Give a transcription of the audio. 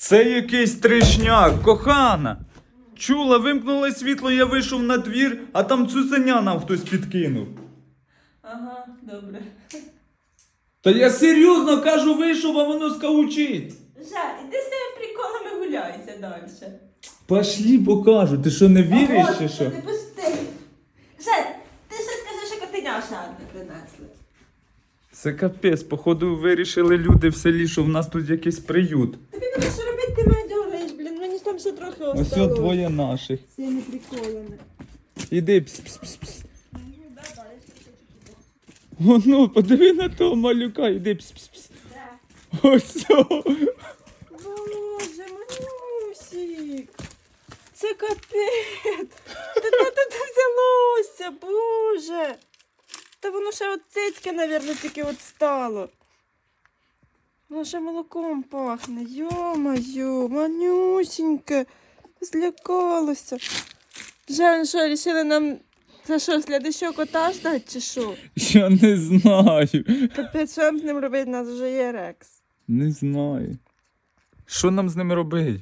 Це якийсь тришняк, кохана. Чула, вимкнули світло, я вийшов на двір, а там цуценя нам хтось підкинув. Ага, добре. Та я серйозно кажу, вийшов, а воно скаучить. Жаль, іди з цими приколами гуляйся далі. Пошлі покажу, ти що не віриш чи що? Ти пусти. Жаль, ти ще скажи, що котеня ще принесли. Це капець, походу вирішили люди в селі, що в нас тут якийсь приют. Тобі треба що робити, ти мене дергаєш, блін, мені там ще трохи Ось осталось. от двоє наших. Цими приколами. Іди пс пс пс пс. О, ну, подиви на того малюка, іди пс пс пс. Ось. о. Боже, Манюсік. Це капець. Та де ти це взялося, боже. Та воно ще от цицьке, мабуть, тільки от стало. Воно ще молоком пахне. Йо-моє, манюсіньке. Злякалося. Вже що, рішили нам це що, слідущого кота ждать чи що? Я не знаю. Капець, що нам з ним робити, у нас вже є рекс. Не знаю. Що нам з ними робити?